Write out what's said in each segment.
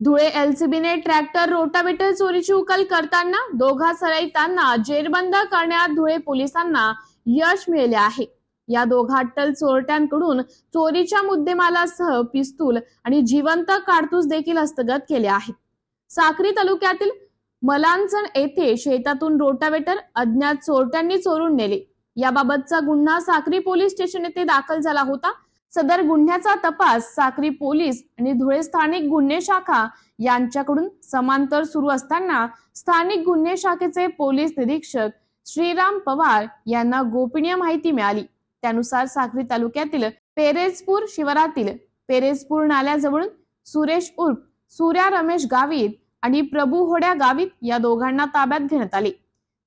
धुळे एलसीबीने tractor rotavator चोरीची उकल करताना दोघा सराईतांना जेरबंद करण्यात धुळे पोलिसांना यश मिळाले आहे. या दोघा अट्टल चोरट्यांकडून चोरीच्या मुद्देमालासह पिस्तूल आणि जिवंत काडतूस देखील हस्तगत केले आहेत. साक्री तालुक्यातील मलांचण येथे शेतातून रोटावेटर अज्ञात चोरट्यांनी चोरून नेले. याबाबतचा गुन्हा साक्री पोलीस स्टेशन येथे दाखल झाला होता. सदर गुन्ह्याचा तपास साक्री पोलीस आणि धुळे स्थानिक गुन्हे शाखा यांच्याकडून समांतर सुरू असताना स्थानिक गुन्हे शाखेचे पोलीस निरीक्षक श्रीराम पवार यांना गोपनीय माहिती मिळाली. त्यानुसार साक्री तालुक्यातील पेरेजपूर शिवारातील पेरेजपूर नाल्याजवळून सुरेश उर्फ सूर्या रमेश गावित आणि प्रभू होड्या गावित या दोघांना ताब्यात घेण्यात आले.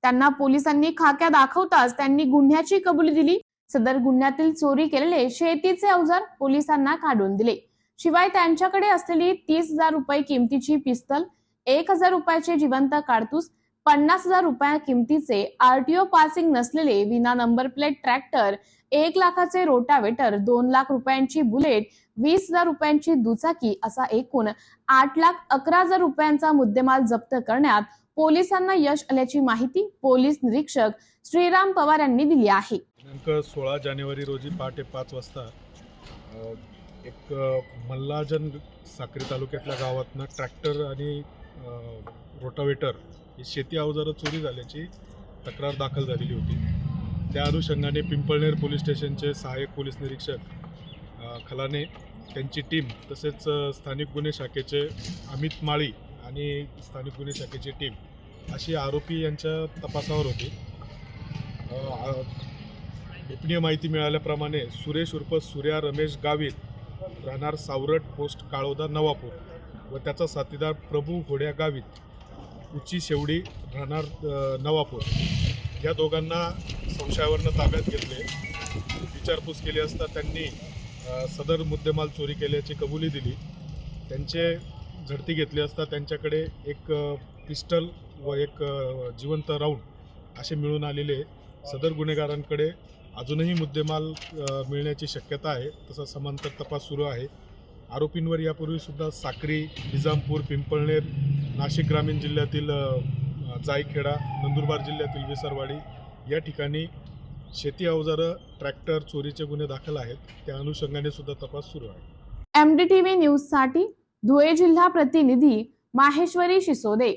त्यांना पोलिसांनी खाक्या दाखवताच त्यांनी गुन्ह्याची कबुली दिली सदर गुन्ह्यातील चोरी केलेले शेतीचे अवजार पोलिसांना काढून दिले. शिवाय त्यांच्याकडे असलेली तीस हजार रुपये किमतीची पिस्तल एक हजार रुपयाचे जिवंत काडतूस पन्नास हजार रुपया किमतीचे आरटीओ पासिंग नसलेले विना नंबर प्लेट ट्रॅक्टर एक लाखाचे रोटावेटर दोन लाख रुपयांची बुलेट वीस हजार रुपयांची दुचाकी असा एकूण आठ लाख अकरा हजार रुपयांचा मुद्देमाल जप्त करण्यात पोलिसांना यश आल्याची माहिती पोलीस निरीक्षक श्रीराम पवार यांनी दिली आहे. दिनांक सोळा जानेवारी रोजी पहाटे पाच वाजता एक मल्लाजन साक्री तालुक्यातल्या गावातनं ट्रॅक्टर आणि रोटावेटर ही शेती अवजारं चोरी झाल्याची तक्रार दाखल झालेली होती. त्या अनुषंगाने पिंपळनेर पोलीस स्टेशनचे सहाय्यक पोलीस निरीक्षक खलाने त्यांची टीम तसेच स्थानिक गुन्हे शाखेचे अमित माळी आणि स्थानिक गुन्हे शाखेची टीम अशी आरोपी यांच्या तपासावर होती. गोपनीय माहिती मिळाल्याप्रमाणे सुरेश उर्फ सूर्या रमेश गावित राहणार सावरट पोस्ट काळोदा नवापूर व त्याचा साथीदार प्रभू घोड्या गावित उची शेवडी राहणार नवापूर. या दोघांना संशयावरनं ताब्यात घेतले. विचारपूस केली असता त्यांनी सदर मुद्देमाल चोरी केल्याची कबुली दिली. त्यांचे झडती घेतली असता त्यांच्याकडे एक पिस्टल व एक जिवंत राऊंड असे मिळून आलेले सदर गुन्हेगारांकडे अजूनही मुद्देमाल मिळण्याची शक्यता आहे. तसा समांतर तपास सुरू आहे. आरोपींवर यापूर्वीसुद्धा साक्री निजामपूर पिंपळनेर नाशिक ग्रामीण जिल्ह्यातील जायखेडा नंदुरबार जिल्ह्यातील विसरवाडी या ठिकाणी शेती अवजारं ट्रॅक्टर चोरीचे गुन्हे दाखल आहेत. त्या अनुषंगाने सुद्धा तपास सुरू आहे. एम डी टी व्ही न्यूजसाठी धुळे जिल्हा प्रतिनिधी माहेश्वरी शिसोदे.